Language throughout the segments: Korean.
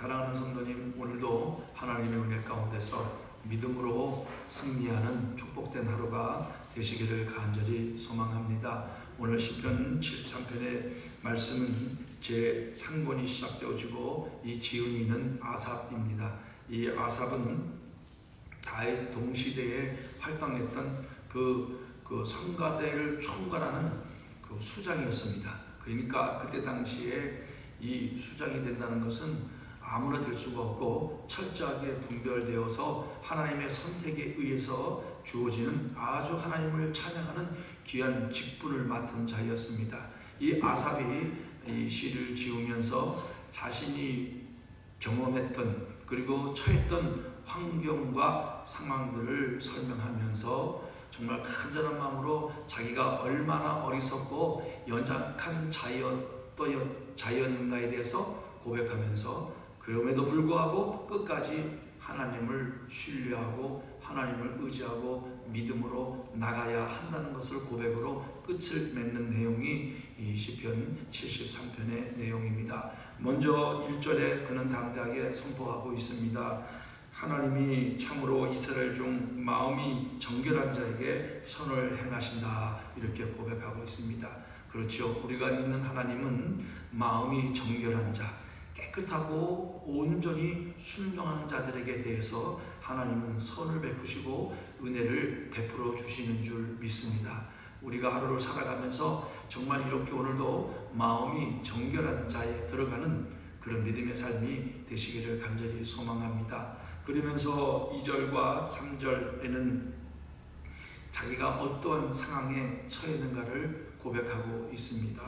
사랑하는 성도님, 오늘도 하나님의 은혜 가운데서 믿음으로 승리하는 축복된 하루가 되시기를 간절히 소망합니다. 오늘 시편 73편의 말씀은 제 상본이 시작되어지고 이 지은이는 아삽입니다. 이 아삽은 다윗 동시대에 활동했던 그, 그 성가대를 총괄하는 그 수장이었습니다. 그러니까 그때 당시에 이 수장이 된다는 것은 아무나 될 수가 없고 철저하게 분별되어서 하나님의 선택에 의해서 주어지는 아주 하나님을 찬양하는 귀한 직분을 맡은 자였습니다. 이 아삽이 이 시를 지으면서 자신이 경험했던 그리고 처했던 환경과 상황들을 설명하면서 정말 간절한 마음으로 자기가 얼마나 어리석고 연약한 자였, 자였는가에 대해서 고백하면서 그럼에도 불구하고 끝까지 하나님을 신뢰하고 하나님을 의지하고 믿음으로 나가야 한다는 것을 고백으로 끝을 맺는 내용이 이 시편 73편의 내용입니다. 먼저 1절에 그는 담대하게 선포하고 있습니다. 하나님이 참으로 이스라엘 중 마음이 정결한 자에게 선을 행하신다 이렇게 고백하고 있습니다. 그렇죠. 우리가 믿는 하나님은 마음이 정결한 자, 깨끗하고 온전히 순종하는 자들에게 대해서 하나님은 선을 베푸시고 은혜를 베풀어 주시는 줄 믿습니다. 우리가 하루를 살아가면서 정말 이렇게 오늘도 마음이 정결한 자에 들어가는 그런 믿음의 삶이 되시기를 간절히 소망합니다. 그러면서 2절과 3절에는 자기가 어떠한 상황에 처했는가를 고백하고 있습니다.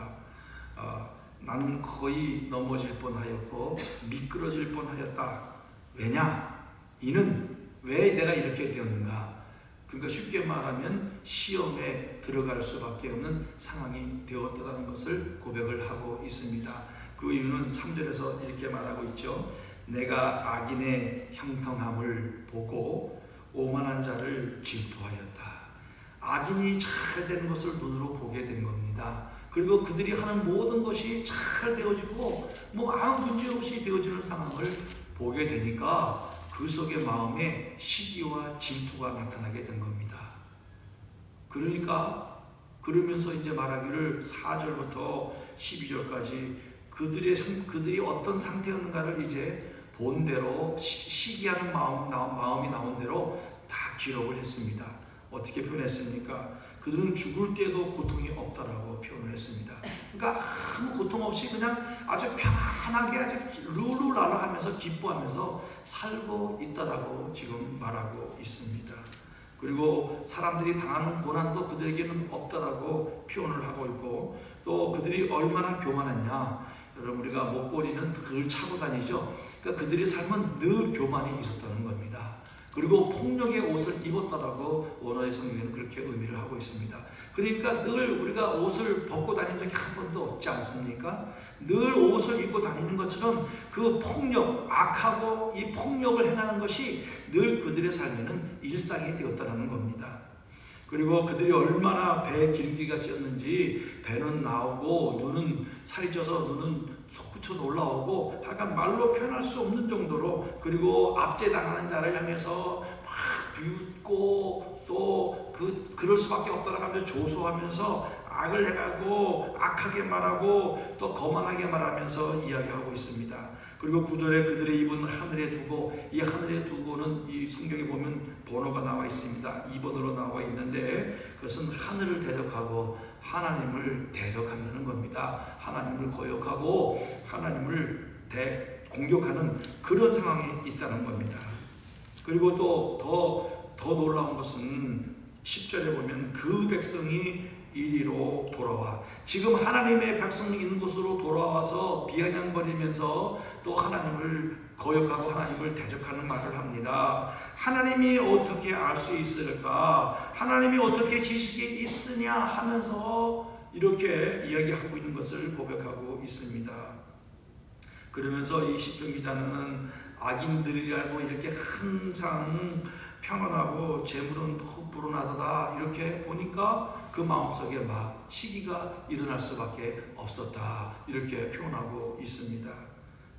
어, 나는 거의 넘어질 뻔하였고 미끄러질 뻔하였다. 왜냐? 이는 왜 내가 이렇게 되었는가? 그러니까 쉽게 말하면 시험에 들어갈 수밖에 없는 상황이 되었다는 것을 고백을 하고 있습니다. 그 이유는 3절에서 이렇게 말하고 있죠. 내가 악인의 형통함을 보고 오만한 자를 질투하였다. 악인이 잘 되는 것을 눈으로 보게 된 겁니다. 그리고 그들이 하는 모든 것이 잘 되어지고 뭐 아무 문제 없이 되어지는 상황을 보게 되니까 그 속에 마음에 시기와 질투가 나타나게 된 겁니다. 그러니까 그러면서 이제 말하기를 4절부터 12절까지 그들의 그들이 어떤 상태였는가를 이제 본 대로 시기하는 마음 마음이 나온 대로 다 기록을 했습니다. 어떻게 표현했습니까? 그들은 죽을 때도 고통이 없다라고 표현을 했습니다. 그러니까 아무 고통 없이 그냥 아주 편안하게 아주 룰루랄라 하면서 기뻐하면서 살고 있다라고 지금 말하고 있습니다. 그리고 사람들이 당하는 고난도 그들에게는 없다라고 표현을 하고 있고 또 그들이 얼마나 교만했냐 여러분 우리가 목걸이는 늘 차고 다니죠. 그러니까 그들의 삶은 늘 교만이 있었다는 겁니다. 그리고 폭력의 옷을 입었다라고 원어의 성경에는 그렇게 의미를 하고 있습니다. 그러니까 늘 우리가 옷을 벗고 다닌 적이 한 번도 없지 않습니까? 늘 옷을 입고 다니는 것처럼 그 폭력, 악하고 이 폭력을 행하는 것이 늘 그들의 삶에는 일상이 되었다는 겁니다. 그리고 그들이 얼마나 배에 기름기가 쪘는지 배는 나오고 눈은 살이 쪄서 눈은 솟구쳐 올라오고 하여간 말로 표현할 수 없는 정도로 그리고 압제당하는 자를 향해서 막 비웃고 또 그 그럴 수밖에 없다라고 하면서 조소하면서 악을 해가고 악하게 말하고 또 거만하게 말하면서 이야기하고 있습니다. 그리고 구절에 그들의 입은 하늘에 두고 이 하늘에 두고는 이 성경에 보면 번호가 나와 있습니다. 2번으로 나와 있는데 그것은 하늘을 대적하고 하나님을 대적한다는 겁니다. 하나님을 거역하고 하나님을 대 공격하는 그런 상황에 있다는 겁니다. 그리고 또더더 놀라운 것은 10절에 보면 그 백성이 이리로 돌아와 지금 하나님의 백성이 있는 곳으로 돌아와서 비아냥거리면서 또 하나님을 거역하고 하나님을 대적하는 말을 합니다. 하나님이 어떻게 알 수 있을까? 하나님이 어떻게 지식이 있으냐 하면서 이렇게 이야기하고 있는 것을 고백하고 있습니다. 그러면서 이 시편 기자는 악인들이라도 이렇게 항상 평안하고 재물은 불어나도다 이렇게 보니까 그 마음속에 막 시기가 일어날 수밖에 없었다 이렇게 표현하고 있습니다.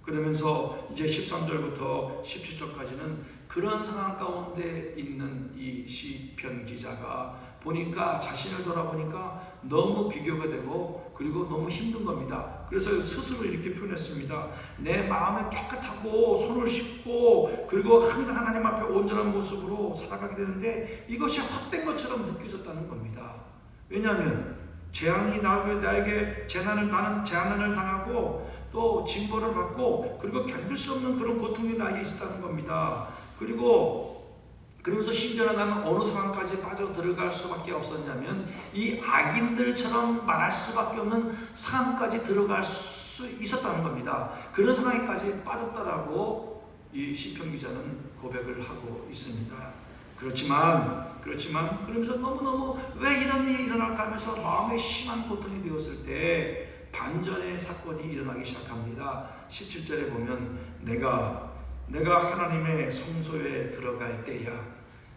그러면서 이제 13절부터 17절까지는 그런 상황 가운데 있는 이 시편 기자가 보니까 자신을 돌아보니까 너무 비교가 되고 그리고 너무 힘든 겁니다. 그래서 스스로 이렇게 표현했습니다. 내 마음이 깨끗하고 손을 씻고 그리고 항상 하나님 앞에 온전한 모습으로 살아가게 되는데 이것이 헛된 것처럼 느껴졌다는 겁니다. 왜냐하면 재앙이 나에게, 나에게 재난을 나는 재난을 당하고 또 징벌을 받고 그리고 견딜 수 없는 그런 고통이 나에게 있었다는 겁니다. 그리고 그러면서 심지어는 나는 어느 상황까지 빠져 들어갈 수밖에 없었냐면 이 악인들처럼 말할 수밖에 없는 상황까지 들어갈 수 있었다는 겁니다. 그런 상황까지 빠졌다라고 이 시편 기자는 고백을 하고 있습니다. 그렇지만 그렇지만 그러면서 너무너무 왜 이런 일이 일어날까 하면서 마음에 심한 고통이 되었을 때 반전의 사건이 일어나기 시작합니다. 17절에 보면 내가 내가 하나님의 성소에 들어갈 때야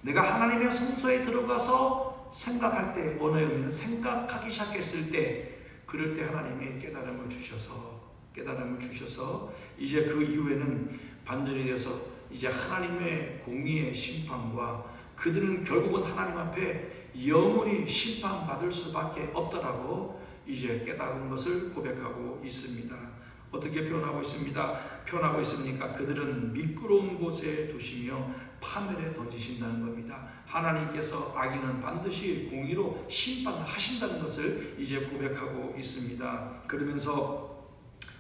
내가 하나님의 성소에 들어가서 생각할 때 원어의 의미는 생각하기 시작했을 때 그럴 때 하나님이 깨달음을 주셔서 깨달음을 주셔서 이제 그 이후에는 반전이 되어서 이제 하나님의 공의의 심판과 그들은 결국은 하나님 앞에 영원히 심판받을 수밖에 없다라고 이제 깨달은 것을 고백하고 있습니다. 어떻게 표현하고 있습니다. 표현하고 있습니까? 그들은 미끄러운 곳에 두시며 파멸에 던지신다는 겁니다. 하나님께서 악인은 반드시 공의로 심판하신다는 것을 이제 고백하고 있습니다. 그러면서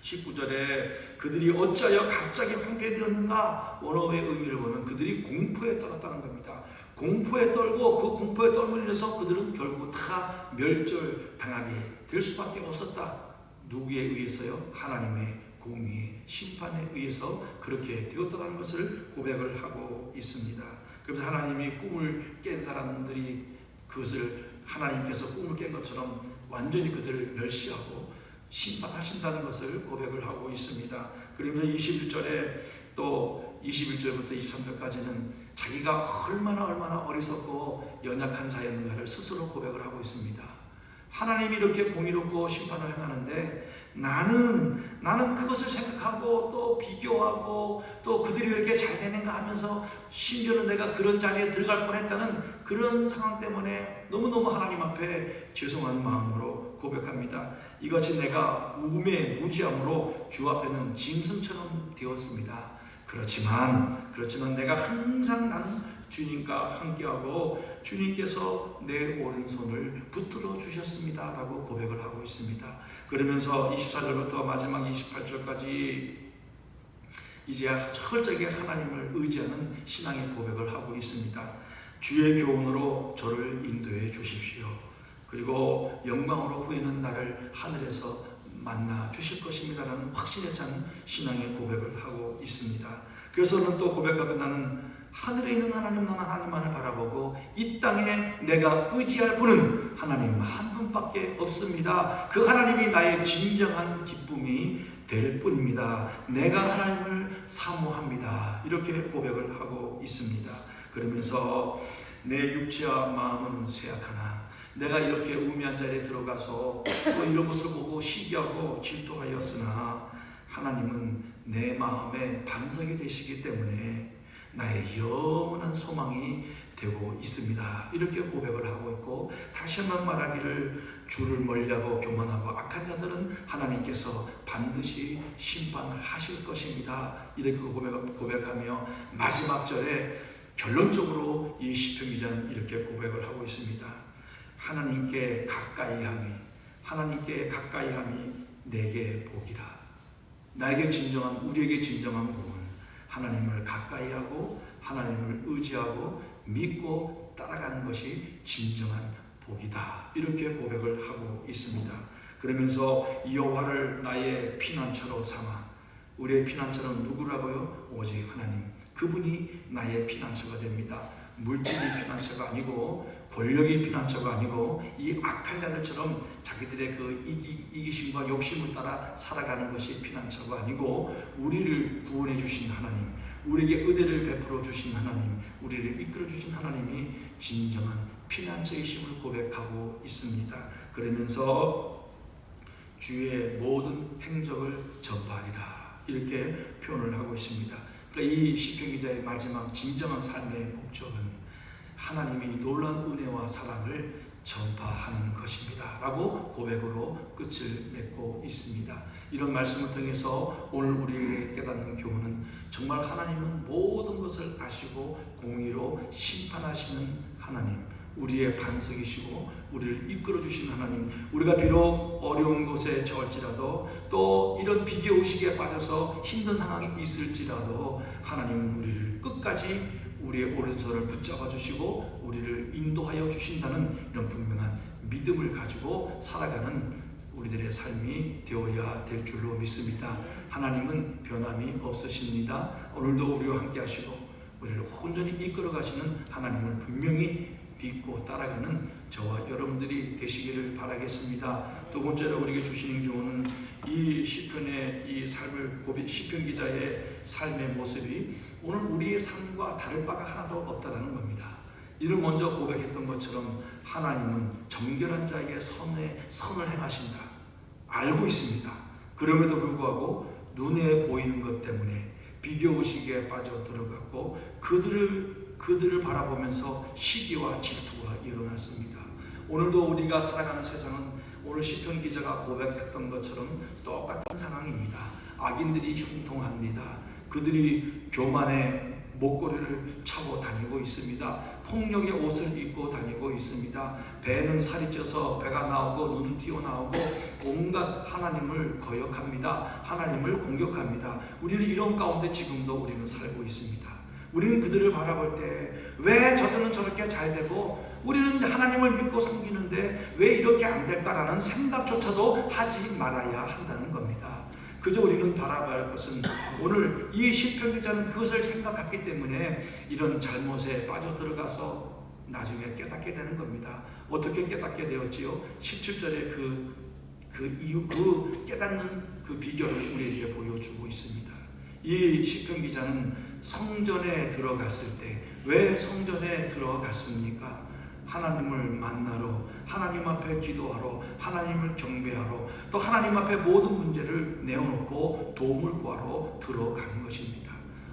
19절에 그들이 어찌하여 갑자기 황폐되었는가 원어의 의미를 보면 그들이 공포에 떨었다는 겁니다. 공포에 떨고 그 공포에 인해서 그들은 결국 다 멸절당하게 될 수밖에 없었다. 누구에 의해서요? 하나님의 공의의 심판에 의해서 그렇게 되었다는 것을 고백을 하고 있습니다. 그래서 하나님이 꿈을 깬 사람들이 그것을 하나님께서 꿈을 깬 것처럼 완전히 그들을 멸시하고 심판하신다는 것을 고백을 하고 있습니다. 그러면서 21절에 또 21절부터 23절까지는 자기가 얼마나 얼마나 어리석고 연약한 자였는가를 스스로 고백을 하고 있습니다. 하나님이 이렇게 공의롭고 심판을 행하는데 나는 나는 그것을 생각하고 또 비교하고 또 그들이 왜 이렇게 잘 되는가 하면서 심지어는 내가 그런 자리에 들어갈 뻔했다는 그런 상황 때문에 너무너무 하나님 앞에 죄송한 마음으로 고백합니다. 이것이 내가 우매 무지함으로 주 앞에는 짐승처럼 되었습니다. 그렇지만 그렇지만 내가 항상 나는 주님과 함께하고 주님께서 내 오른손을 붙들어 주셨습니다라고 고백을 하고 있습니다. 그러면서 24절부터 마지막 28절까지 이제 철저하게 하나님을 의지하는 신앙의 고백을 하고 있습니다. 주의 교훈으로 저를 인도해 주십시오. 그리고 영광으로 후에는 나를 하늘에서 만나 주실 것입니다라는 확신에 찬 신앙의 고백을 하고 있습니다. 그래서는 또 고백하면 나는 하늘에 있는 하나님 나는 하나님만을 바라보고 이 땅에 내가 의지할 분은 하나님 한 분밖에 없습니다. 그 하나님이 나의 진정한 기쁨이 될 뿐입니다. 내가 하나님을 사모합니다. 이렇게 고백을 하고 있습니다. 그러면서 내 육체와 마음은 쇠약하나 내가 이렇게 우미한 자리에 들어가서 또 이런 것을 보고 시기하고 질투하였으나 하나님은 내 마음의 반석이 되시기 때문에 나의 영원한 소망이 되고 있습니다. 이렇게 고백을 하고 있고 다시 한번 말하기를 주를 멀리하고 교만하고 악한 자들은 하나님께서 반드시 심판하실 것입니다. 이렇게 고백, 고백하며 마지막 절에 결론적으로 이 시편 기자는 이렇게 고백을 하고 있습니다. 하나님께 가까이함이 하나님께 가까이함이 내게 복이라. 나에게 진정한 우리에게 진정한 복은 하나님을 가까이하고 하나님을 의지하고 믿고 따라가는 것이 진정한 복이다. 이렇게 고백을 하고 있습니다. 그러면서 여호와를 나의 피난처로 삼아 우리의 피난처는 누구라고요? 오직 하나님. 그분이 나의 피난처가 됩니다. 물질이 피난처가 아니고 권력이 피난처가 아니고 이 악한 자들처럼 자기들의 그 이기, 이기심과 욕심을 따라 살아가는 것이 피난처가 아니고 우리를 구원해 주신 하나님, 우리에게 은혜를 베풀어 주신 하나님, 우리를 이끌어 주신 하나님이 진정한 피난처이심을 고백하고 있습니다. 그러면서 주의 모든 행적을 전파하리라. 이렇게 표현을 하고 있습니다. 그러니까 이 시편 기자의 마지막 진정한 삶의 목적은 하나님이 놀라운 은혜와 사랑을 전파하는 것입니다. 라고 고백으로 끝을 맺고 있습니다. 이런 말씀을 통해서 오늘 우리에게 깨닫는 교훈은 정말 하나님은 모든 것을 아시고 공의로 심판하시는 하나님, 우리의 반석이시고 우리를 이끌어 주신 하나님, 우리가 비록 어려운 곳에 처할지라도 또 이런 비교 의식에 빠져서 힘든 상황이 있을지라도 하나님은 우리를 끝까지 우리의 오른손을 붙잡아 주시고 우리를 인도하여 주신다는 이런 분명한 믿음을 가지고 살아가는 우리들의 삶이 되어야 될 줄로 믿습니다. 하나님은 변함이 없으십니다. 오늘도 우리와 함께 하시고 우리를 온전히 이끌어 가시는 하나님을 분명히 믿고 따라가는 저와 여러분들이 되시기를 바라겠습니다. 두 번째로 우리에게 주시는 교훈은 이 시편의 이 삶을 시편 기자의 삶의 모습이 오늘 우리의 삶과 다를 바가 하나도 없다라는 겁니다. 이를 먼저 고백했던 것처럼 하나님은 정결한 자에게 선에 선을 행하신다. 알고 있습니다. 그럼에도 불구하고 눈에 보이는 것 때문에 비교 의식에 빠져 들어갔고 그들을 그들을 바라보면서 시기와 질투가 일어났습니다. 오늘도 우리가 살아가는 세상은 오늘 시편 기자가 고백했던 것처럼 똑같은 상황입니다. 악인들이 형통합니다. 그들이 교만의 목걸이를 차고 다니고 있습니다. 폭력의 옷을 입고 다니고 있습니다. 배는 살이 쪄서 배가 나오고 눈은 튀어나오고 온갖 하나님을 거역합니다. 하나님을 공격합니다. 우리는 이런 가운데 지금도 우리는 살고 있습니다. 우리는 그들을 바라볼 때 왜 저들은 저렇게 잘 되고 우리는 하나님을 믿고 섬기는데 왜 이렇게 안 될까라는 생각조차도 하지 말아야 한다는 겁니다. 그저 우리는 바라봐야 할 것은 오늘 이 시편 기자는 그것을 생각했기 때문에 이런 잘못에 빠져 들어가서 나중에 깨닫게 되는 겁니다. 어떻게 깨닫게 되었지요? 17절에 그, 그 이유, 그 깨닫는 그 비결을 우리에게 보여주고 있습니다. 이 시편 기자는 성전에 들어갔을 때 왜 성전에 들어갔습니까? 하나님을 만나러 하나님 앞에 기도하러 하나님을 경배하러 또 하나님 앞에 모든 문제를 내어놓고 도움을 구하러 들어가는 것입니다.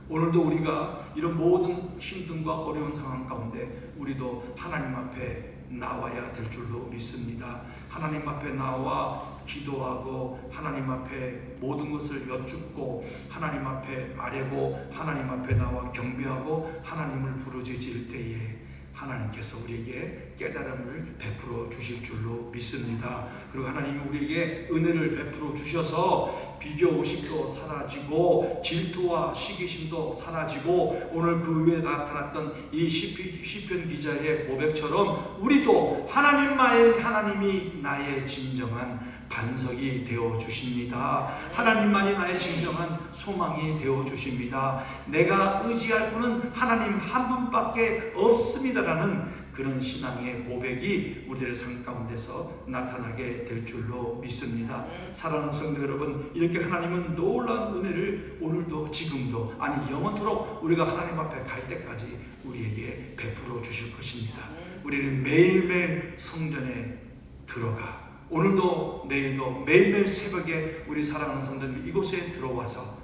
오늘도 우리가 이런 모든 힘듦과 어려운 상황 가운데 우리도 하나님 앞에 나와야 될 줄로 믿습니다. 하나님 앞에 나와 기도하고 하나님 앞에 모든 것을 여쭙고 하나님 앞에 아뢰고 하나님 앞에 나와 경배하고 하나님을 부르짖을 때에 하나님께서 우리에게 깨달음을 베풀어 주실 줄로 믿습니다. 그리고 하나님이 우리에게 은혜를 베풀어 주셔서 비교 의식도 사라지고 질투와 시기심도 사라지고 오늘 그 위에 나타났던 이 시편, 기자의 고백처럼 우리도 하나님만의 하나님이 나의 진정한 반석이 되어 주십니다. 하나님만이 나의 진정한 소망이 되어 주십니다. 내가 의지할 분은 하나님 한 분밖에 없습니다라는 그런 신앙의 고백이 우리들 삶 가운데서 나타나게 될 줄로 믿습니다. 사랑하는 성도 여러분, 이렇게 하나님은 놀라운 은혜를 오늘도 지금도 아니 영원토록 우리가 하나님 앞에 갈 때까지 우리에게 베풀어 주실 것입니다. 우리는 매일매일 성전에 들어가 오늘도 내일도 매일매일 새벽에 우리 사랑하는 성도님 이곳에 들어와서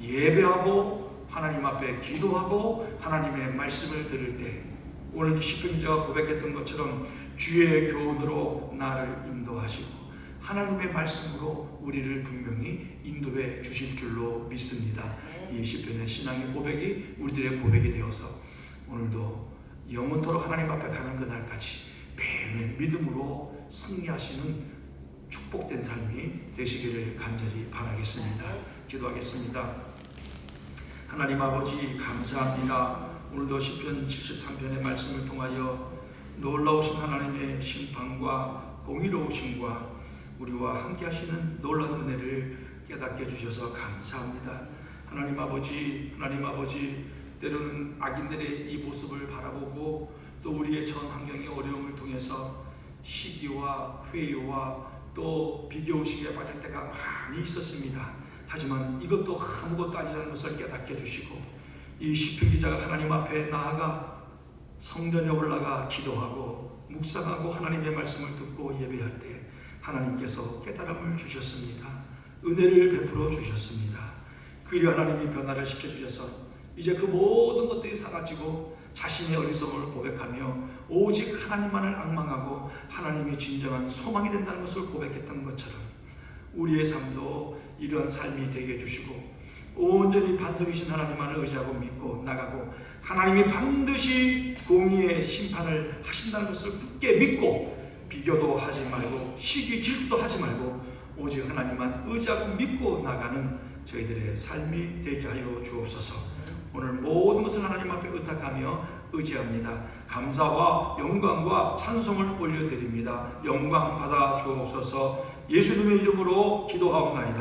예배하고 하나님 앞에 기도하고 하나님의 말씀을 들을 때 오늘 시편자가 고백했던 것처럼 주의 교훈으로 나를 인도하시고 하나님의 말씀으로 우리를 분명히 인도해 주실 줄로 믿습니다. 이 시편의 신앙의 고백이 우리들의 고백이 되어서 오늘도 영원토록 하나님 앞에 가는 그날까지 매일매일 믿음으로 승리하시는 축복된 삶이 되시기를 간절히 바라겠습니다. 기도하겠습니다. 하나님 아버지 감사합니다. 오늘도 시편 73편의 말씀을 통하여 놀라우신 하나님의 심판과 공의로우심과 우리와 함께 하시는 놀라운 은혜를 깨닫게 해주셔서 감사합니다. 하나님 아버지, 하나님 아버지, 때로는 악인들의 이 모습을 바라보고 또 우리의 전 환경의 어려움을 통해서 시기와 회의와 또 비교의식에 빠질 때가 많이 있었습니다. 하지만 이것도 아무것도 아니라는 것을 깨닫게 해주시고 이 시편 기자가 하나님 앞에 나아가 성전에 올라가 기도하고 묵상하고 하나님의 말씀을 듣고 예배할 때 하나님께서 깨달음을 주셨습니다. 은혜를 베풀어 주셨습니다. 그리 하나님이 변화를 시켜주셔서 이제 그 모든 것들이 사라지고 자신의 어리석음을 고백하며 오직 하나님만을 악망하고 하나님이 진정한 소망이 된다는 것을 고백했던 것처럼 우리의 삶도 이러한 삶이 되게 해주시고 온전히 반석이신 하나님만을 의지하고 믿고 나가고 하나님이 반드시 공의의 심판을 하신다는 것을 굳게 믿고 비교도 하지 말고 시기 질투도 하지 말고 오직 하나님만 의지하고 믿고 나가는 저희들의 삶이 되게 하여 주옵소서. 오늘 모든 것을 하나님 앞에 의탁하며 의지합니다. 감사와 영광과 찬송을 올려드립니다. 영광 받아 주옵소서. 예수님의 이름으로 기도하옵나이다.